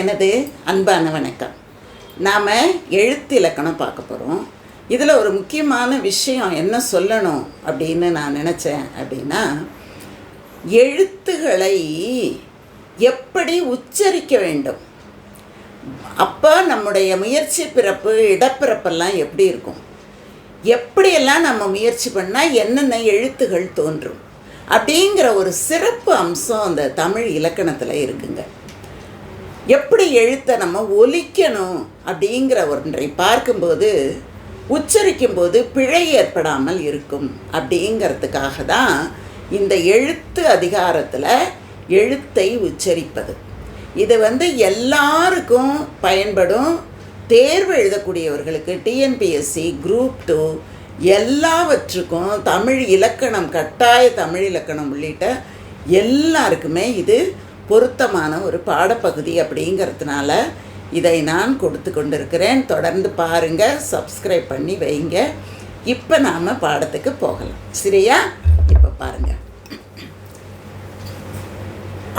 எனது அன்பான வணக்கம். நாம் எழுத்து இலக்கணம் பார்க்க போகிறோம் இதில் ஒரு முக்கியமான விஷயம் என்ன சொல்லணும் அப்படின்னு நான் நினச்சேன் அப்படின்னா எழுத்துகளை எப்படி உச்சரிக்க வேண்டும்? அப்போ நம்முடைய முயற்சி பிறப்பு இடப்பிறப்பெல்லாம் எப்படி இருக்கும்? எப்படியெல்லாம் நம்ம முயற்சி பண்ணால் என்னென்ன எழுத்துகள் தோன்றும்? அப்படிங்கிற ஒரு சிறப்பு அம்சம் அந்த தமிழ் இலக்கணத்தில் இருக்குங்க. எப்படி எழுத்தை நம்ம ஒலிக்கணும் அப்படிங்கிற ஒன்றை பார்க்கும்போது உச்சரிக்கும்போது பிழை ஏற்படாமல் இருக்கும் அப்படிங்கிறதுக்காக தான் இந்த எழுத்து அதிகாரத்தில் எழுத்தை உச்சரிப்பது. இது வந்து எல்லாருக்கும் பயன்படும் தேர்வு எழுதக்கூடியவர்களுக்கு டிஎன்பிஎஸ்சி குரூப் டூ எல்லாவற்றுக்கும் தமிழ் இலக்கணம் கட்டாய தமிழ் இலக்கணம் உள்ளிட்ட எல்லாருக்குமே இது பொருத்தமான ஒரு பாடப்பகுதி அப்படிங்கிறதுனால இதை நான் கொடுத்து கொண்டிருக்கிறேன். தொடர்ந்து பாருங்கள் சப்ஸ்கிரைப் பண்ணி வைங்க. இப்போ நாம் பாடத்துக்கு போகலாம். சரியா? இப்போ பாருங்கள்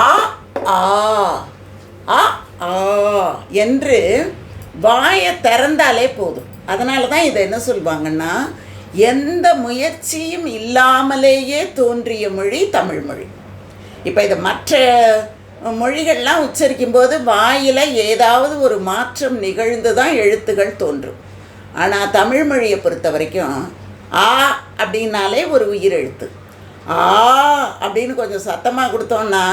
ஆ ஆ ஆ ஆ என்று வாயை திறந்தாலே போதும். அதனால தான் இதை என்ன சொல்லுவாங்கன்னா எந்த முயற்சியும் இல்லாமலேயே தோன்றிய மொழி தமிழ் மொழி. இப்போ இதை மற்ற மொழிகள்லாம் உச்சரிக்கும்போது வாயில் ஏதாவது ஒரு மாற்றம் நிகழ்ந்து தான் எழுத்துகள் தோன்றும். ஆனால் தமிழ் மொழியை பொறுத்த வரைக்கும் ஆ அப்படின்னாலே ஒரு உயிரெழுத்து. ஆ அப்படின்னு கொஞ்சம் சத்தமாக கொடுத்தோன்னா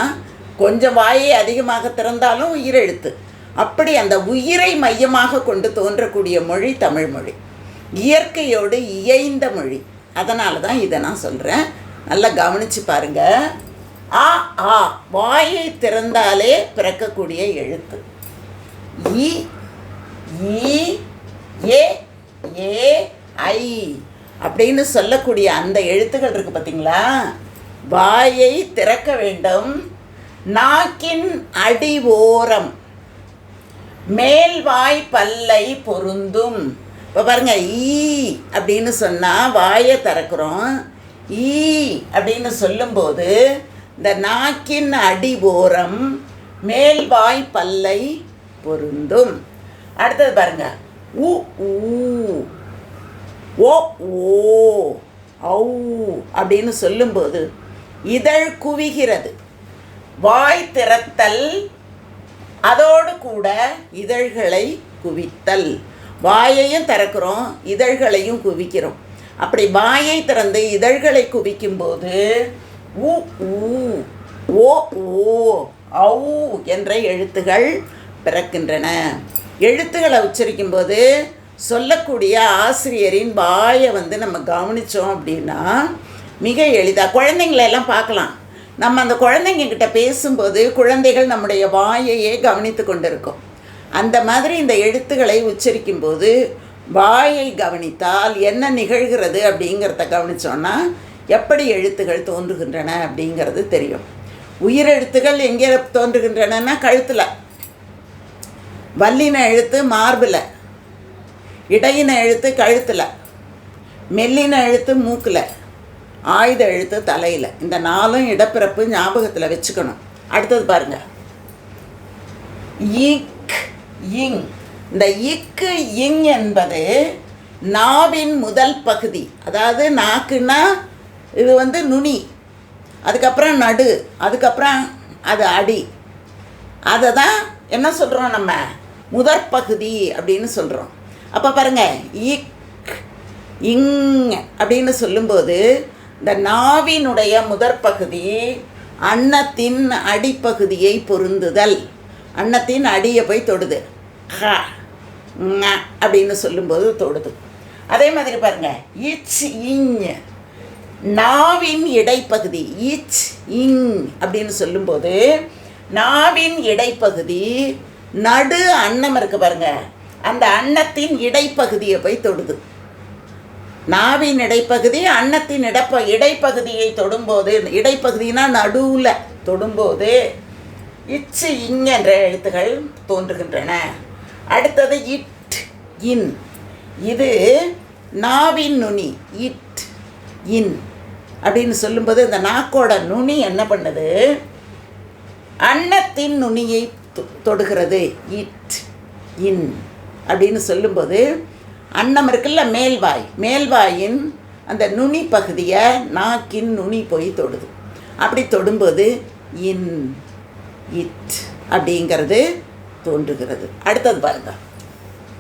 கொஞ்சம் வாயை அதிகமாக திறந்தாலும் உயிரெழுத்து. அப்படி அந்த உயிரை மையமாக கொண்டு தோன்றக்கூடிய மொழி தமிழ் மொழி. இயற்கையோடு இயைந்த மொழி. அதனால தான் இதை நான் சொல்கிறேன் நல்லா கவனித்து பாருங்கள் ஆ ஆ வாயை திறந்தாலே பிறக்கக்கூடிய எழுத்து. இ ஈ ஏ ஏ ஐ அப்படின்னு சொல்லக்கூடிய அந்த எழுத்துக்கள் இருக்கு பார்த்தீங்களா வாயை திறக்க வேண்டும். நாக்கின் அடி ஓரம் மேல்வாய் பல்லை பொருந்தும். இப்போ பாருங்க ஈ அப்படின்னு சொன்னால் வாயை திறக்கிறோம். ஈ அப்படின்னு சொல்லும்போது இந்த நாக்கின் அடி ஓரம் மேல்வாய் பல்லை பொருந்தும். அடுத்தது பாருங்க. உ ஊ ஓ ஓ ஔ அப்படின்னு சொல்லும்போது இதழ் குவிகிறது. வாய் திறத்தல் அதோடு கூட இதழ்களை குவித்தல். வாயையும் திறக்கிறோம் இதழ்களையும் குவிக்கிறோம். அப்படி வாயை திறந்து இதழ்களை குவிக்கும்போது உ ஊ ஓ ஊ ஔ என்ற எழுத்துகள் பிறக்கின்றன. எழுத்துக்களை உச்சரிக்கும்போது சொல்லக்கூடிய ஆசிரியரின் வாயை வந்து நம்ம கவனித்தோம் அப்படின்னா மிக எளிதாக குழந்தைங்களெல்லாம் பார்க்கலாம். நம்ம அந்த குழந்தைங்க கிட்ட பேசும்போது குழந்தைகள் நம்முடைய வாயையே கவனித்து கொண்டிருக்கும். அந்த மாதிரி இந்த எழுத்துக்களை உச்சரிக்கும்போது வாயை கவனித்தால் என்ன நிகழ்கிறது அப்படிங்கிறத கவனித்தோன்னா எப்படி எழுத்துகள் தோன்றுகின்றன அப்படிங்கிறது தெரியும். உயிரெழுத்துகள் எங்கே தோன்றுகின்றனன்னா கழுத்தில். வல்லின எழுத்து மார்பில். இடையின எழுத்து கழுத்தில். மெல்லின எழுத்து மூக்கில். ஆயுத எழுத்து தலையில். இந்த நாலும் இடப்பிறப்பு ஞாபகத்தில் வச்சுக்கணும். அடுத்தது பாருங்க. இக் இங் இந்த இக்கு இங் என்பது நாவின் முதல் பகுதி. அதாவது நாக்குன்னா இது வந்து நுனி அதுக்கப்புறம் நடு அதுக்கப்புறம் அது அடி. அதை தான் என்ன சொல்கிறோம் நம்ம? முதற்பகுதி அப்படின்னு சொல்கிறோம் அப்போ பாருங்கள் இக் இங் அப்படின்னு சொல்லும்போது இந்த நாவினுடைய முதற்பகுதி அன்னத்தின் அடிப்பகுதியை பொருந்துதல். அன்னத்தின் அடியை போய் தொடுது. ஹ அப்படின்னு சொல்லும்போது தொடுது. அதே மாதிரி பாருங்கள் இச் இஞ் நாவின் இடைப்பகுதி இச் இங் அப்படின்னு சொல்லும்போது நாவின் இடைப்பகுதி நடு அன்னம் இருக்கு பாருங்க. அந்த அன்னத்தின் இடைப்பகுதியை போய் தொடுது. நாவின் இடைப்பகுதி அன்னத்தின் இடப்ப இடைப்பகுதியை தொடும்போது இடைப்பகுதினா நடுவில் தொடும்போது இச்சு இங் என்ற எழுத்துகள் தோன்றுகின்றன. அடுத்தது இட் இன் இது நாவின் நுனி இட் இன் அப்படின்னு சொல்லும்போது இந்த நாக்கோட நுனி என்ன பண்ணுது? அன்னத்தின் நுனியை தொ- தொடுகிறது. இட் இன் அப்படின்னு சொல்லும்போது அன்னம் இருக்குல்ல மேல்வாய். மேல்வாயின் அந்த நுனி பகுதியை நாக்கின் நுனி போய் தொடுது. அப்படி தொடும்போது இன் இட் அப்படிங்கிறது தோன்றுகிறது. அடுத்தது பாருங்க.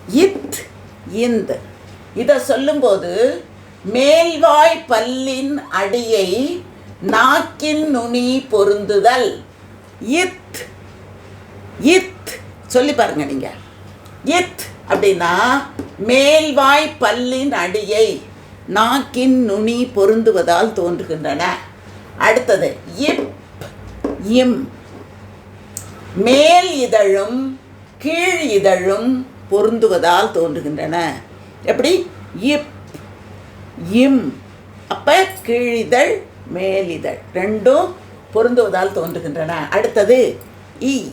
இத் இந்த இதை சொல்லும்போது மேல்வாய் பல்லின் அடியை நாக்கின் நுனி பொருந்துதல். இத் இத் சொல்லி பாருங்க நீங்க. இத் அப்படின்னா மேல்வாய் பல்லின் அடியை நாக்கின் நுனி பொருந்துவதால் தோன்றுகின்றன. அடுத்தது இப் இம். மேல் இதழும் கீழ் இதழும் பொருந்துவதால் தோன்றுகின்றன. எப்படி? இப் இம் அப்ப கீழிதழ் மேலிதழ். ரெண்டும் பொருந்துவதால் தோன்றுகின்றன. அடுத்தது இ.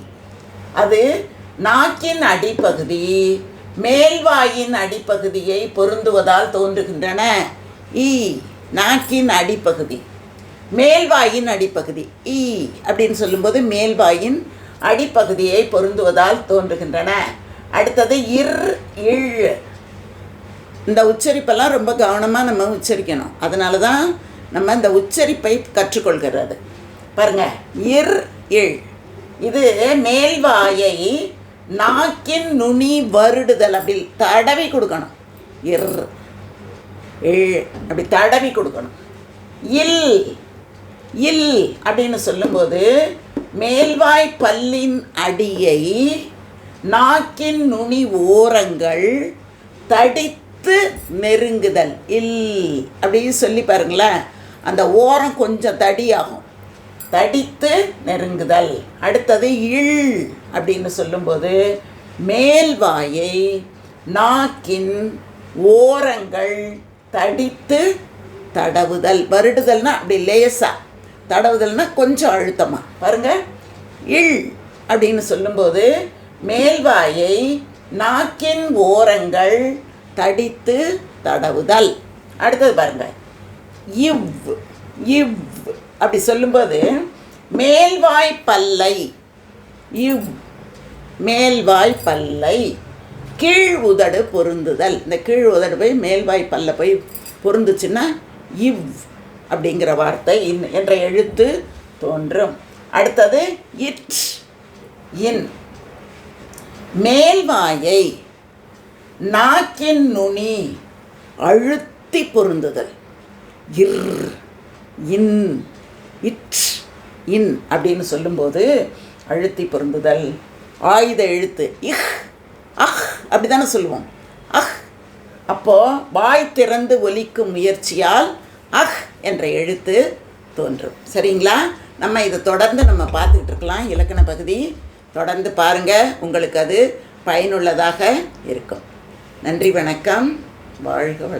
அது நாக்கின் அடிப்பகுதி மேல்வாயின் அடிப்பகுதியை பொருந்துவதால் தோன்றுகின்றன. இ நாக்கின் அடிப்பகுதி மேல்வாயின் அடிப்பகுதி. இ அப்படின்னு சொல்லும்போது மேல்வாயின் அடிப்பகுதியை பொருந்துவதால் தோன்றுகின்றன. அடுத்தது இர் இழ். இந்த உச்சரிப்பெல்லாம் ரொம்ப கவனமாக நம்ம உச்சரிக்கணும். அதனால தான் நம்ம இந்த உச்சரிப்பை கற்றுக்கொள்கிறது. பாருங்க இர் இழ். இது மேல்வாயை நாக்கின் நுனி வருடுதல். அப்படி தடவி கொடுக்கணும். இர் இழ். அப்படி தடவி கொடுக்கணும். இல். இல் அப்படின்னு சொல்லும்போது மேல்வாய் பல்லின் அடியை நாக்கின் நுனி ஓரங்கள் தடித்து நெருங்குதல். இல் அப்படின்னு சொல்லி பாருங்களேன். அந்த ஓரம் கொஞ்சம் தடியாகும். தடித்து நெருங்குதல். அடுத்தது இல் அப்படின்னு சொல்லும்போது மேல்வாயை நாக்கின் ஓரங்கள் தடித்து தடவுதல். வருடுதல்னா அப்படி லேசாக தடவுதல்னா கொஞ்சம் அழுத்தமாக பாருங்கள் இல் அப்படின்னு சொல்லும்போது மேல்வாயை நாக்கின் ஓரங்கள் தடித்து தடவுதல். அடுத்தது பாருங்க. இவ் இவ் அப்படி சொல்லும்போது மேல்வாய் பல்லை. இவ் மேல்வாய் பல்லை. கீழ் உதடு பொருந்துதல். இந்த கீழ் உதடு போய் மேல்வாய் பல்ல போய் பொருந்துச்சுன்னா இவ் அப்படிங்கிற வார்த்தை இன் என்ற எழுத்து தோன்றும். அடுத்தது இட் இன். மேல்வாயை நாக்கின் நுனி அழுத்தி பொருந்துதல். இர் இன் இட் இன் அப்படின்னு சொல்லும்போது அழுத்தி பொருந்துதல். ஆயுத எழுத்து இஹ் அஹ் அப்படி தானே சொல்லுவோம். அஹ் அப்போது வாய் திறந்து ஒலிக்கும் முயற்சியால் அஹ் என்ற எழுத்து தோன்றும். சரிங்களா? நம்ம இதை தொடர்ந்து நம்ம பார்த்துக்கிட்டு இருக்கலாம். இலக்கண பகுதி தொடர்ந்து பாருங்கள் உங்களுக்கு அது பயனுள்ளதாக இருக்கும். நன்றி வணக்கம். வாழ்க